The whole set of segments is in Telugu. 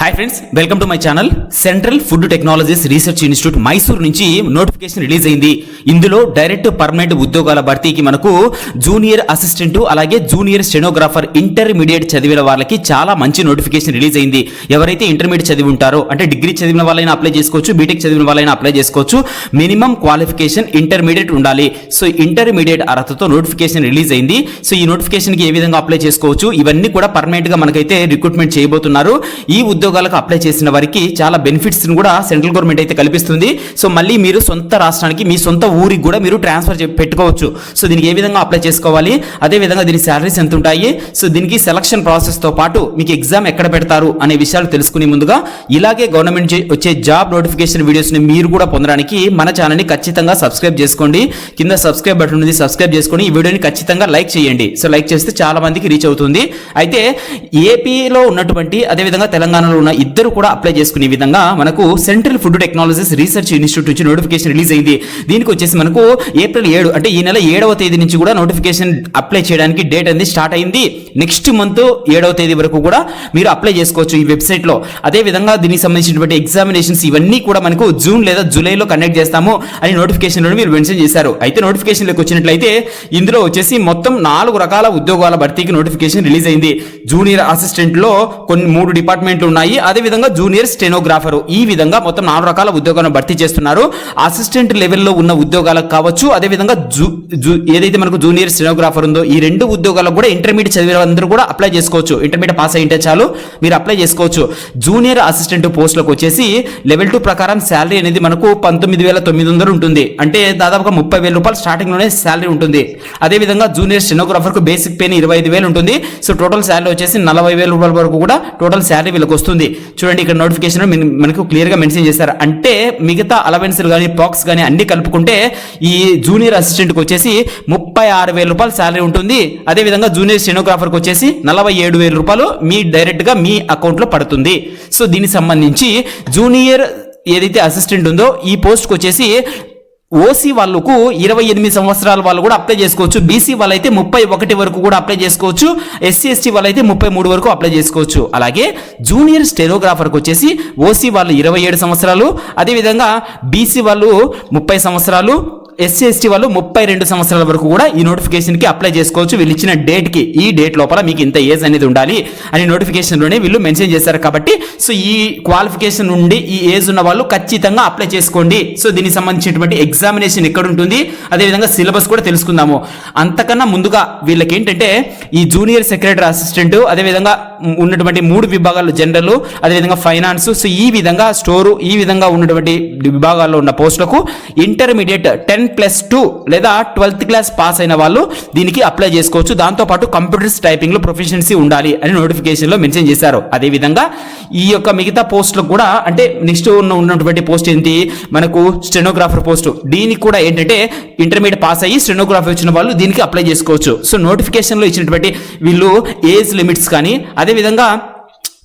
Hi friends welcome to my channel central food technologies research institute Mysore నుంచి నోటిఫికేషన్ రిలీజ్ అయింది. ఇందులో డైరెక్ట్ పర్మనెంట్ ఉద్యోగాల భర్తీకి మనకు జూనియర్ అసిస్టెంట్ అలాగే జూనియర్ స్టెనోగ్రాఫర్ ఇంటర్మీడియట్ చదివిన వాళ్ళకి చాలా మంచి నోటిఫికేషన్ రిలీజ్ అయింది. ఎవరైతే ఇంటర్మీడియట్ చదివి ఉంటారో అంటే డిగ్రీ చదివిన వాళ్ళైనా అప్లై చేసుకోవచ్చు బీటెక్ చదివిన వాళ్ళైనా అప్లై చేసుకోవచ్చు మినిమం క్వాలిఫికేషన్ ఇంటర్మీడియట్ ఉండాలి. సో ఇంటర్మీడియట్ అర్హతతో నోటిఫికేషన్ రిలీజ్ అయింది. సో ఈ నోటిఫికేషన్కి ఏ విధంగా అప్లై చేసుకోవచ్చు? ఇవన్నీ కూడా పర్మనెంట్గా మనకైతే రిక్రూట్మెంట్ చేయబోతున్నారు. ఈ ఉద్యోగాలకు అప్లై చేసిన వారికి చాలా బెనిఫిట్స్ కూడా సెంట్రల్ గవర్నమెంట్ అయితే కల్పిస్తుంది. సో మళ్ళీ మీరు సొంత రాష్ట్రానికి మీ సొంత ఊరికి కూడా మీరు ట్రాన్స్ఫర్ పెట్టుకోవచ్చు. సో దీనికి ఏ విధంగా అప్లై చేసుకోవాలి? అదే విధంగా దీని శాలరీస్ ఎంత ఉంటాయి సో దీనికి సెలక్షన్ ప్రాసెస్తో పాటు మీకు ఎగ్జామ్ ఎక్కడ పెడతారు అనే విషయాలు తెలుసుకునే ముందుగా ఇలాగే గవర్నమెంట్ వచ్చే జాబ్ నోటిఫికేషన్ వీడియోస్ని మీరు కూడా పొందడానికి మన ఛానల్ని ఖచ్చితంగా సబ్స్క్రైబ్ చేసుకోండి. కింద సబ్స్క్రైబ్ బటన్ ఉంది సబ్స్క్రైబ్ చేసుకొని ఈ వీడియోని ఖచ్చితంగా లైక్ చేయండి. సో లైక్ చేస్తే చాలా మందికి రీచ్ అవుతుంది. అయితే ఏపీలో ఉన్నటువంటి అదేవిధంగా తెలంగాణలో ఉన్న ఇద్దరు కూడా అప్లై చేసుకునే విధంగా మనకు central food technologies research institute నుంచి నోటిఫికేషన్ రిలీజ్ అయింది. దీనికి వచ్చేసి మనకు ఏప్రిల్ ఏడు అంటే ఈ నెల ఏడవ తేదీ నుంచి కూడా నోటిఫికేషన్ అప్లై చేయడానికి డేట్ అనేది స్టార్ట్ అయింది. నెక్స్ట్ మంత్ ఏడవ తేదీ వరకు కూడా మీరు అప్లై చేసుకోవచ్చు ఈ వెబ్సైట్లో. అదే విధంగా దీనికి సంబంధించినటువంటి ఎగ్జామినేషన్స్ ఇవన్నీ కూడా మనకు జూన్ లేదా జూలైలో కండక్ట్ చేస్తాము అని నోటిఫికేషన్ మీరు మెన్షన్ చేశారు. అయితే నోటిఫికేషన్లోకి వచ్చినట్లయితే ఇందులో వచ్చేసి మొత్తం నాలుగు రకాల ఉద్యోగాల భర్తీకి నోటిఫికేషన్ రిలీజ్ అయింది. జూనియర్ అసిస్టెంట్లో కొన్ని మూడు డిపార్ట్మెంట్లు ఉన్నాయి. అదే విధంగా జూనియర్ స్టెనోగ్రాఫర్. ఈ విధంగా మొత్తం నాలుగు రకాల ఉద్యోగాలను భర్తీ చేస్తున్నారు. అసిస్టెంట్ లెవెల్లో ఉన్న ఉద్యోగాలకు కావచ్చు అదే విధంగా జూ జూ ఏదైతే మనకు జూనియర్ స్టెనోగ్రాఫర్ ఉందో ఈ రెండు ఉద్యోగాలకు కూడా ఇంటర్మీడియట్ చదివిన అందరూ కూడా అప్లై చేసుకోవచ్చు. ఇంటర్మీడియట్ పాస్ అయ్యింటే చాలు మీరు అప్లై చేసుకోవచ్చు. జూనియర్ అసిస్టెంట్ పోస్టులకు వచ్చేసి లెవెల్ టూ ప్రకారం శాలరీ అనేది మనకు పంతొమ్మిది వేల తొమ్మిది వందలు ఉంటుంది. అంటే దాదాపుగా ముప్పై వేల రూపాయలు స్టార్టింగ్లోనే శాలరీ ఉంటుంది. అదే విధంగా జూనియర్ స్టెనోగ్రాఫర్కు బేసిక్ పే ఇరవై ఐదు వేలు ఉంటుంది. సో టోటల్ శాలరీ వచ్చేసి నలభై వేల రూపాయల వరకు కూడా టోటల్ శాలరీ వీళ్ళకి వస్తుంది. చూడండి ఇక్కడ నోటిఫికేషన్ మనకు క్లియర్గా మెన్షన్ చేశారు. అంటే మిగతా అలవెన్స్లు కానీ పాక్స్ కానీ అన్ని కలుపుకుంటే ఈ జూనియర్ అసిస్టెంట్కి వచ్చేసి ముప్పై ఆరు వేల రూపాయలు శాలరీ ఉంటుంది. అదే విధంగా జూనియర్ స్టెనోగ్రాఫర్కి వచ్చేసి నలభై ఏడు వేల రూపాయలు మీ డైరెక్ట్గా మీ అకౌంట్లో పడుతుంది. సో దీనికి సంబంధించి జూనియర్ ఏదైతే అసిస్టెంట్ ఉందో ఈ పోస్ట్కి వచ్చేసి ఓసీ వాళ్ళకు ఇరవై ఎనిమిది సంవత్సరాల వాళ్ళు కూడా అప్లై చేసుకోవచ్చు. బీసీ వాళ్ళైతే ముప్పై ఒకటి వరకు కూడా అప్లై చేసుకోవచ్చు. ఎస్సీ ఎస్టీ వాళ్ళైతే ముప్పై మూడు వరకు అప్లై చేసుకోవచ్చు. అలాగే జూనియర్ స్టెనోగ్రాఫర్కి వచ్చేసి ఓసీ వాళ్ళు ఇరవై ఏడు సంవత్సరాలు. అదేవిధంగా బీసీ వాళ్ళు ముప్పై సంవత్సరాలు. ఎస్సీ ఎస్టీ వాళ్ళు ముప్పై రెండు సంవత్సరాల వరకు కూడా ఈ నోటిఫికేషన్కి అప్లై చేసుకోవచ్చు. వీళ్ళు ఇచ్చిన డేట్కి ఈ డేట్ లోపల మీకు ఇంత ఏజ్ అనేది ఉండాలి అని నోటిఫికేషన్లోనే వీళ్ళు మెన్షన్ చేశారు కాబట్టి సో ఈ క్వాలిఫికేషన్ నుండి ఈ ఏజ్ ఉన్న వాళ్ళు ఖచ్చితంగా అప్లై చేసుకోండి. సో దీనికి సంబంధించినటువంటి ఎగ్జామినేషన్ ఎక్కడ ఉంటుంది? అదేవిధంగా సిలబస్ కూడా తెలుసుకుందాము. అంతకన్నా ముందుగా వీళ్ళకి ఏంటంటే ఈ జూనియర్ సెక్రటరీ అసిస్టెంట్ అదేవిధంగా ఉన్నటువంటి మూడు విభాగాలు జనరల్ అదేవిధంగా ఫైనాన్స్ సో ఈ విధంగా స్టోరు ఈ విధంగా ఉన్నటువంటి విభాగాల్లో ఉన్న పోస్టులకు ఇంటర్మీడియట్ టెన్ ప్లస్ టూ లేదా ట్వెల్త్ క్లాస్ పాస్ అయిన వాళ్ళు దీనికి అప్లై చేసుకోవచ్చు. దాంతోపాటు కంప్యూటర్స్ టైపింగ్లో ప్రొఫెషన్సీ ప్రొఫిషియన్సీ ఉండాలి అని నోటిఫికేషన్లో మెన్షన్ చేశారు. అదేవిధంగా ఈ యొక్క మిగతా పోస్టులకు కూడా అంటే నెక్స్ట్ ఉన్న ఉన్నటువంటి పోస్ట్ ఏంటి? మనకు స్టెనోగ్రాఫర్ పోస్ట్ దీనికి కూడా ఏంటంటే ఇంటర్మీడియట్ పాస్ అయ్యి స్టెనోగ్రాఫర్ వచ్చిన వాళ్ళు దీనికి అప్లై చేసుకోవచ్చు. సో నోటిఫికేషన్లో ఇచ్చినటువంటి వీళ్ళు ఏజ్ లిమిట్స్ కానీ అదేవిధంగా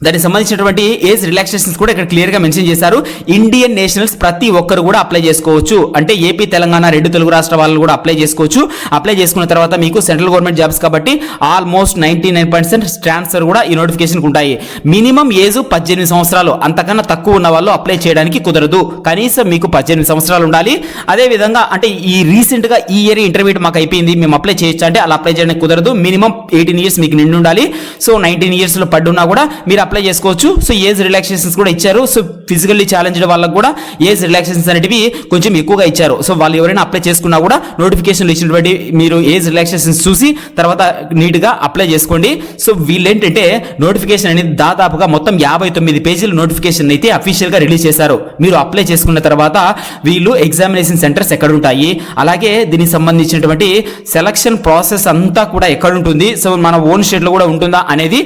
దానికి సంబంధించినటువంటి ఏజ్ రిలాక్సేషన్స్ కూడా ఇక్కడ క్లియర్గా మెన్షన్ చేశారు. ఇండియన్ నేషనల్స్ ప్రతి ఒక్కరు కూడా అప్లై చేసుకోవచ్చు. అంటే ఏపీ తెలంగాణ రెండు తెలుగు రాష్ట్ర వాళ్ళు కూడా అప్లై చేసుకోవచ్చు. అప్లై చేసుకున్న తర్వాత మీకు సెంట్రల్ గవర్నమెంట్ జాబ్స్ కాబట్టి almost ninety nine percent transfer కూడా ఈ నోటిఫికేషన్ ఉంటాయి. మినిమం ఏజ్ పద్దెనిమిది సంవత్సరాలు అంతకన్నా తక్కువ ఉన్న వాళ్ళు అప్లై చేయడానికి కుదరదు. కనీసం మీకు పద్దెనిమిది సంవత్సరాలు ఉండాలి. అదే విధంగా అంటే ఈ రీసెంట్గా ఈ ఇయర్ ఇంటర్మీడియట్ మాకు అయిపోయింది మేము అప్లై చేయొచ్చు అంటే అలా అప్లై చేయడానికి కుదరదు. మినిమం ఎయిటీన్ ఇయర్స్ మీకు నిండి ఉండాలి. సో నైన్టీన్ ఇయర్స్లో పడ్డున్నా కూడా మీరు అప్లై చేసుకోవచ్చు. సో ఏజ్ రిలాక్సేషన్స్ కూడా ఇచ్చారు. సో ఫిజికల్లీ ఛాలెంజ్డ్ వాళ్ళకి కూడా ఏజ్ రిలాక్సేషన్స్ అనేటివి కొంచెం ఎక్కువగా ఇచ్చారు. సో వాళ్ళు ఎవరైనా అప్లై చేసుకున్నా కూడా నోటిఫికేషన్లు ఇచ్చినటువంటి మీరు ఏజ్ రిలాక్సేషన్స్ చూసి తర్వాత నీట్గా అప్లై చేసుకోండి. సో వీళ్ళేంటంటే నోటిఫికేషన్ అనేది దాదాపుగా మొత్తం యాభై తొమ్మిది పేజీల నోటిఫికేషన్ అయితే అఫీషియల్గా రిలీజ్ చేశారు. మీరు అప్లై చేసుకున్న తర్వాత వీళ్ళు ఎగ్జామినేషన్ సెంటర్స్ ఎక్కడ ఉంటాయి అలాగే దీనికి సంబంధించినటువంటి సెలక్షన్ ప్రాసెస్ అంతా కూడా ఎక్కడ ఉంటుంది సో మన ఓన్ స్టేట్లో కూడా ఉంటుందా అనేది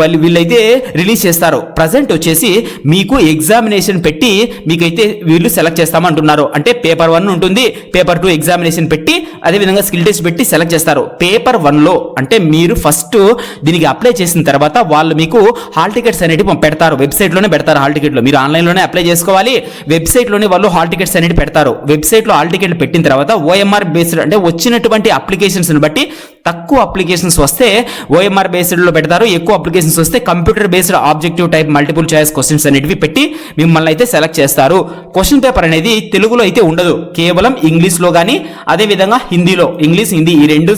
వాళ్ళు వీళ్ళైతే రిలీజ్ చేస్తారు. ప్రజెంట్ వచ్చేసి మీకు ఎగ్జామినేషన్ పెట్టి మీకైతే వీళ్ళు సెలెక్ట్ చేస్తామంటున్నారు. అంటే పేపర్ వన్ ఉంటుంది పేపర్ టూ ఎగ్జామినేషన్ పెట్టి అదేవిధంగా స్కిల్ టెస్ట్ పెట్టి సెలెక్ట్ చేస్తారు. పేపర్ వన్లో అంటే మీరు ఫస్ట్ దీనికి అప్లై చేసిన తర్వాత వాళ్ళు మీకు హాల్ టికెట్స్ అనేవి పెడతారు. వెబ్సైట్లోనే పెడతారు హాల్ టికెట్లు. మీరు ఆన్లైన్లోనే అప్లై చేసుకోవాలి. వెబ్సైట్లోనే వాళ్ళు హాల్ టికెట్స్ అనేవి పెడతారు. వెబ్సైట్లో హాల్ టికెట్లు పెట్టిన తర్వాత ఓఎంఆర్ బేస్డ్ అంటే వచ్చినటువంటి అప్లికేషన్స్ని బట్టి తక్కువ అప్లికేషన్స్ వస్తే ఓఎంఆర్ బేస్డ్లో పెడతారు. ఎక్కువ అప్లికేషన్స్ వస్తే computer based objective type multiple choice questions అనేటివి పెట్టి మిమ్మల్ని అయితే సెలెక్ట్ చేస్తారు. క్వశ్చన్ పేపర్ అనేది తెలుగులో అయితే ఉండదు. కేవలం ఇంగ్లీష్లో కానీ అదేవిధంగా హిందీలో. ఇంగ్లీష్ హిందీ ఈ రెండు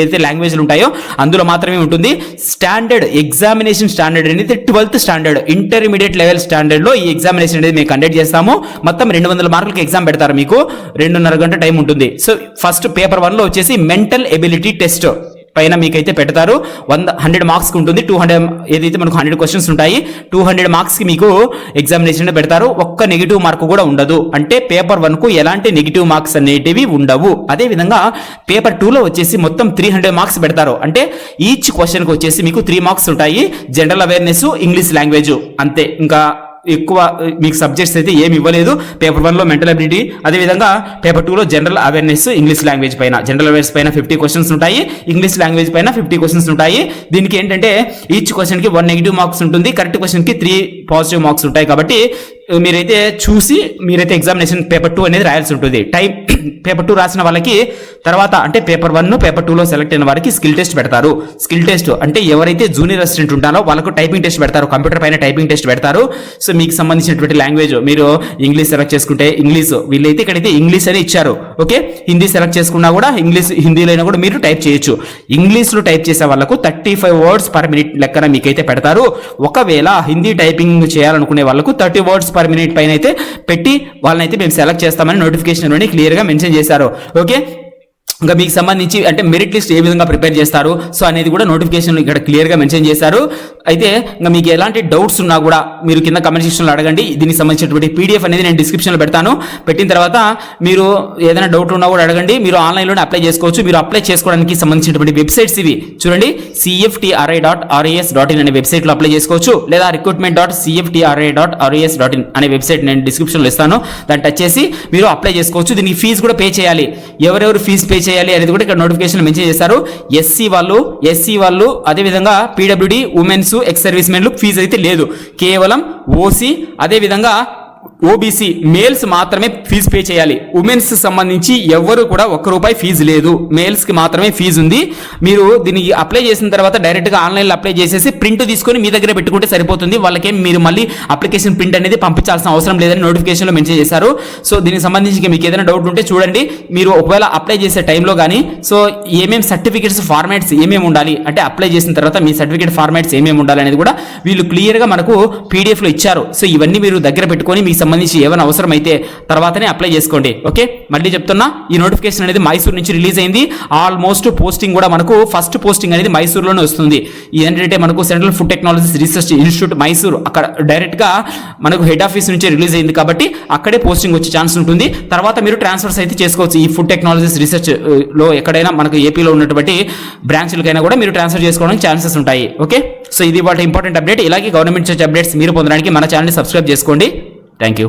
ఏదైతే లాంగ్వేజ్లు ఉంటాయో అందులో మాత్రమే ఉంటుంది. స్టాండర్డ్ ఎగ్జామినేషన్ స్టాండర్డ్ అనేది ట్వెల్త్ స్టాండర్డ్ ఇంటర్మీడియట్ లెవెల్ స్టాండర్డ్లో ఈ ఎగ్జామినేషన్ అనేది మేము కండక్ట్ చేస్తాము. మొత్తం రెండు వందల మార్కులకి ఎగ్జామ్ పెడతారు మీకు. రెండున్నర గంట టైం ఉంటుంది. సో ఫస్ట్ పేపర్ వన్లో వచ్చేసి మెంటల్ ఎబిలిటీ టెస్ట్ పైన మీకైతే పెడతారు. వంద హండ్రెడ్ మార్క్స్కి ఉంటుంది. టూ హండ్రెడ్ ఏదైతే మనకు హండ్రెడ్ క్వశ్చన్స్ ఉంటాయి టూ హండ్రెడ్ మార్క్స్కి మీకు ఎగ్జామినేషన్ పెడతారు. ఒక్క నెగిటివ్ మార్క్ కూడా ఉండదు. అంటే పేపర్ వన్కు ఎలాంటి నెగిటివ్ మార్క్స్ అనేటివి ఉండవు. అదేవిధంగా పేపర్ టూలో వచ్చేసి మొత్తం త్రీ హండ్రెడ్ మార్క్స్ పెడతారు. అంటే ఈచ్ క్వశ్చన్కి వచ్చేసి మీకు త్రీ మార్క్స్ ఉంటాయి. జనరల్ అవేర్నెస్ ఇంగ్లీష్ లాంగ్వేజ్ అంతే. ఇంకా ఎక్కువ మీకు సబ్జెక్ట్స్ అయితే ఏమి ఇవ్వలేదు. పేపర్ వన్లో మెంటల్ అబిలిటీ అదేవిధంగా పేపర్ టూలో జనరల్ అవేర్నెస్ ఇంగ్లీష్ లాంగ్వేజ్ పైన. జనరల్ అవేర్నెస్ పైన ఫిఫ్టీ క్వశ్చన్స్ ఉంటాయి. ఇంగ్లీష్ లాంగ్వేజ్ పైన ఫిఫ్టీ క్వశ్చన్స్ ఉంటాయి. దీనికి ఏంటంటే ఈచ్ క్వశ్చన్కి వన్ నెగిటివ్ మార్క్స్ ఉంటుంది. కరెక్ట్ క్వశ్చన్కి త్రీ పాజిటివ్ మార్క్స్ ఉంటాయి. కాబట్టి మీరైతే చూసి మీరైతే ఎగ్జామినేషన్ పేపర్ టూ అనేది రాయాల్సి ఉంటుంది. టైప్ పేపర్ టూ రాసిన వాళ్ళకి తర్వాత అంటే పేపర్ వన్ పేపర్ టూలో సెలెక్ట్ అయిన వారికి స్కిల్ టెస్ట్ పెడతారు. స్కిల్ టెస్ట్ అంటే ఎవరైతే జూనియర్ అసిస్టెంట్ ఉంటారో వాళ్ళకు టైపింగ్ టెస్ట్ పెడతారు. కంప్యూటర్ పైన టైపింగ్ టెస్ట్ పెడతారు. సో మీకు సంబంధించినటువంటి లాంగ్వేజ్ మీరు ఇంగ్లీష్ సెలెక్ట్ చేసుకుంటే ఇంగ్లీష్ వీళ్ళైతే ఇక్కడైతే ఇంగ్లీష్ అని ఇచ్చారు. ఓకే హిందీ సెలెక్ట్ చేసుకున్నా కూడా ఇంగ్లీష్ హిందీలో అయినా కూడా మీరు టైప్ చేయొచ్చు. ఇంగ్లీష్లో టైప్ చేసే వాళ్ళకు thirty five words per minute లెక్కన మీకైతే పెడతారు. ఒకవేళ హిందీ టైపింగ్ చేయాలనుకునే వాళ్ళకు థర్టీ వర్డ్స్ పర్ మినిట్ పైన అయితే పెట్టి వాళ్ళని అయితే మేము సెలెక్ట్ చేస్తామని నోటిఫికేషన్ క్లియర్గా మెన్షన్ చేశారు. ఓకే ఇంకా మీకు సంబంధించి అంటే మెరిట్ లిస్ట్ ఏ విధంగా ప్రిపేర్ చేస్తారు? సో అనేది కూడా నోటిఫికేషన్ ఇక్కడ క్లియర్గా మెన్షన్ చేశారు. అయితే ఇంకా మీకు ఎలాంటి డౌట్స్ ఉన్నా కూడా మీరు కింద కమెంట్ సెక్షన్లో అడగండి. దీనికి సంబంధించినటువంటి పీడిఎఫ్ అనేది నేను డిస్క్రిప్షన్లో పెడతాను. పెట్టిన తర్వాత మీరు ఏదైనా డౌట్ ఉన్నా కూడా అడగండి. మీరు ఆన్లైన్లోనే అప్లై చేసుకోవచ్చు. మీరు అప్లై చేసుకోవడానికి సంబంధించినటువంటి వెబ్సైట్స్ ఇవి. చూడండి CFTRI dot RAS dot in అనే వెబ్సైట్లో అప్లై చేసుకోవచ్చు. లేదా recruitment dot CFTRI dot RAS dot in అనే వెబ్సైట్ నేను డిస్క్రిప్షన్లో ఇస్తాను. దాన్ని టచ్ చేసి మీరు అప్లై చేసుకోవచ్చు. దీనికి ఫీజు కూడా పే చేయాలి. ఎవరెవరు ఫీజు పే చేయాలి అనేది కూడా ఇక్కడ నోటిఫికేషన్ మెన్షన్ చేశారు. ఎస్సీ వాళ్ళు ఎస్సీ వాళ్ళు అదేవిధంగా పీడబ్ల్యూడి ఉమెన్స్ ఎక్స్ సర్వీస్ మెన్లు ఫీజు అయితే లేదు. కేవలం ఓసీ అదేవిధంగా ఓబీసీ మేల్స్ మాత్రమే ఫీజు పే చేయాలి. ఉమెన్స్ సంబంధించి ఎవ్వరు కూడా ఒక్క రూపాయి ఫీజు లేదు. మేల్స్కి మాత్రమే ఫీజు ఉంది. మీరు దీనికి అప్లై చేసిన తర్వాత డైరెక్ట్గా ఆన్లైన్లో అప్లై చేసేసి ప్రింట్ తీసుకొని మీ దగ్గర పెట్టుకుంటే సరిపోతుంది. వాళ్ళకేం మీరు మళ్ళీ అప్లికేషన్ ప్రింట్ అనేది పంపించాల్సిన అవసరం లేదని నోటిఫికేషన్లో మెన్షన్ చేశారు. సో దీనికి సంబంధించి మీకు ఏదైనా డౌట్ ఉంటే చూడండి. మీరు ఒకవేళ అప్లై చేసే టైంలో కానీ సో ఏమేమి సర్టిఫికేట్స్ ఫార్మాట్స్ ఏమేమి ఉండాలి? అంటే అప్లై చేసిన తర్వాత మీ సర్టిఫికేట్ ఫార్మాట్స్ ఏమేమి ఉండాలి అనేది కూడా వీళ్ళు క్లియర్గా మనకు పీడిఎఫ్లో ఇచ్చారు. సో ఇవన్నీ మీరు దగ్గర పెట్టుకొని మీకు సంబంధించి ఏమైనా అవసరం అయితే తర్వాతనే అప్లై చేసుకోండి. ఓకే మళ్ళీ చెప్తున్నా ఈ నోటిఫికేషన్ అనేది మైసూర్ నుంచి రిలీజ్ అయింది. ఆల్మోస్ట్ పోస్టింగ్ కూడా మనకు ఫస్ట్ పోస్టింగ్ అనేది మైసూర్లోనే వస్తుంది. ఏంటంటే మనకు central food technologies research institute Mysore అక్కడ డైరెక్ట్గా మనకు హెడ్ ఆఫీస్ నుంచి రిలీజ్ అయింది కాబట్టి అక్కడే పోస్టింగ్ వచ్చే ఛాన్స్ ఉంటుంది. తర్వాత మీరు ట్రాన్స్ఫర్స్ అయితే చేసుకోవచ్చు. ఈ ఫుడ్ టెక్నాలజీస్ రీసెర్చ్లో ఎక్కడైనా మనకు ఏపీలో ఉన్నటువంటి బ్రాంచ్లకైనా కూడా మీరు ట్రాన్స్ఫర్ చేసుకోవడానికి ఛాన్సెస్ ఉంటాయి. ఓకే సో ఇది వాటి ఇంపార్టెంట్ అప్డేట్ ఇలాగే గవర్నమెంట్ అప్డేట్స్ మీరు పొందడానికి మన ఛానల్ని సబ్స్క్రైబ్ చేసుకోండి. Thank you.